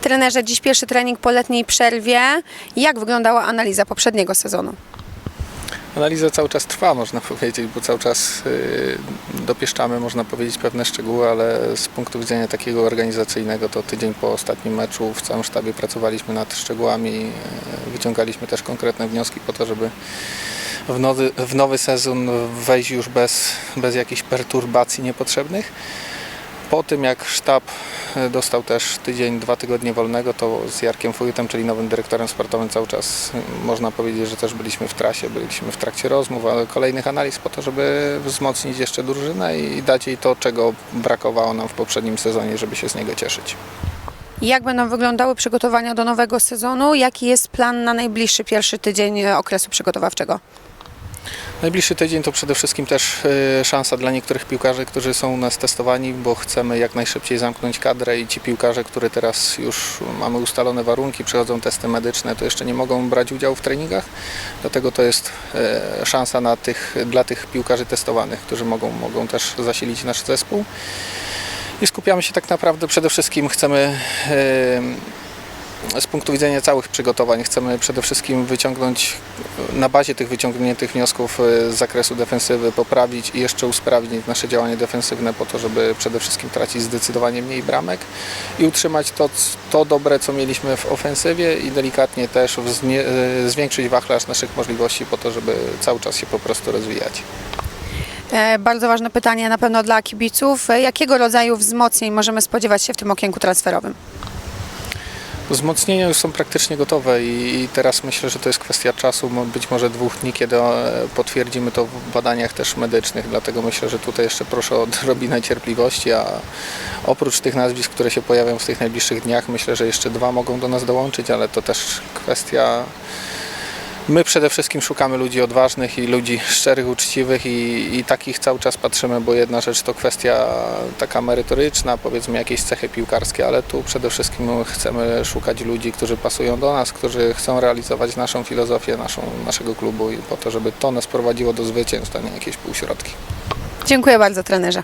Trenerze, dziś pierwszy trening po letniej przerwie. Jak wyglądała analiza poprzedniego sezonu? Analiza cały czas trwa, można powiedzieć, bo cały czas y, dopieszczamy, można powiedzieć, pewne szczegóły, ale z punktu widzenia takiego organizacyjnego to tydzień po ostatnim meczu w całym sztabie pracowaliśmy nad szczegółami, y, wyciągaliśmy też konkretne wnioski po to, żeby w nowy, w nowy sezon wejść już bez, bez jakichś perturbacji niepotrzebnych. Po tym jak sztab e, dostał też tydzień, dwa tygodnie wolnego, to z Jarkiem Fujutem, czyli nowym dyrektorem sportowym cały czas e, można powiedzieć, że też byliśmy w trasie, byliśmy w trakcie rozmów, ale kolejnych analiz po to, żeby wzmocnić jeszcze drużynę i dać jej to, czego brakowało nam w poprzednim sezonie, żeby się z niego cieszyć. Jak będą wyglądały przygotowania do nowego sezonu? Jaki jest plan na najbliższy pierwszy tydzień e, okresu przygotowawczego? Najbliższy tydzień to przede wszystkim też e, szansa dla niektórych piłkarzy, którzy są u nas testowani, bo chcemy jak najszybciej zamknąć kadrę i ci piłkarze, którzy teraz już mamy ustalone warunki, przechodzą testy medyczne, to jeszcze nie mogą brać udziału w treningach. Dlatego to jest e, szansa na tych, dla tych piłkarzy testowanych, którzy mogą, mogą też zasilić nasz zespół. I skupiamy się tak naprawdę przede wszystkim chcemy e, z punktu widzenia całych przygotowań chcemy przede wszystkim wyciągnąć na bazie tych wyciągniętych wniosków e, z zakresu defensywy, poprawić i jeszcze usprawnić nasze działanie defensywne po to, żeby przede wszystkim tracić zdecydowanie mniej bramek i utrzymać to, to dobre, co mieliśmy w ofensywie i delikatnie też e, zwiększyć wachlarz naszych możliwości po to, żeby cały czas się po prostu rozwijać. E, Bardzo ważne pytanie na pewno dla kibiców. Jakiego rodzaju wzmocnień możemy spodziewać się w tym okienku transferowym? Wzmocnienia już są praktycznie gotowe i teraz myślę, że to jest kwestia czasu, być może dwóch dni, kiedy e, potwierdzimy to w badaniach też medycznych, dlatego myślę, że tutaj jeszcze proszę o odrobinę cierpliwości, a oprócz tych nazwisk, które się pojawią w tych najbliższych dniach, myślę, że jeszcze dwa mogą do nas dołączyć, ale to też kwestia My przede wszystkim szukamy ludzi odważnych i ludzi szczerych, uczciwych i, i takich cały czas patrzymy, bo jedna rzecz to kwestia taka merytoryczna, powiedzmy jakieś cechy piłkarskie, ale tu przede wszystkim chcemy szukać ludzi, którzy pasują do nas, którzy chcą realizować naszą filozofię naszą, naszego klubu i po to, żeby to nas prowadziło do zwycięstw, a nie jakieś półśrodki. Dziękuję bardzo trenerze.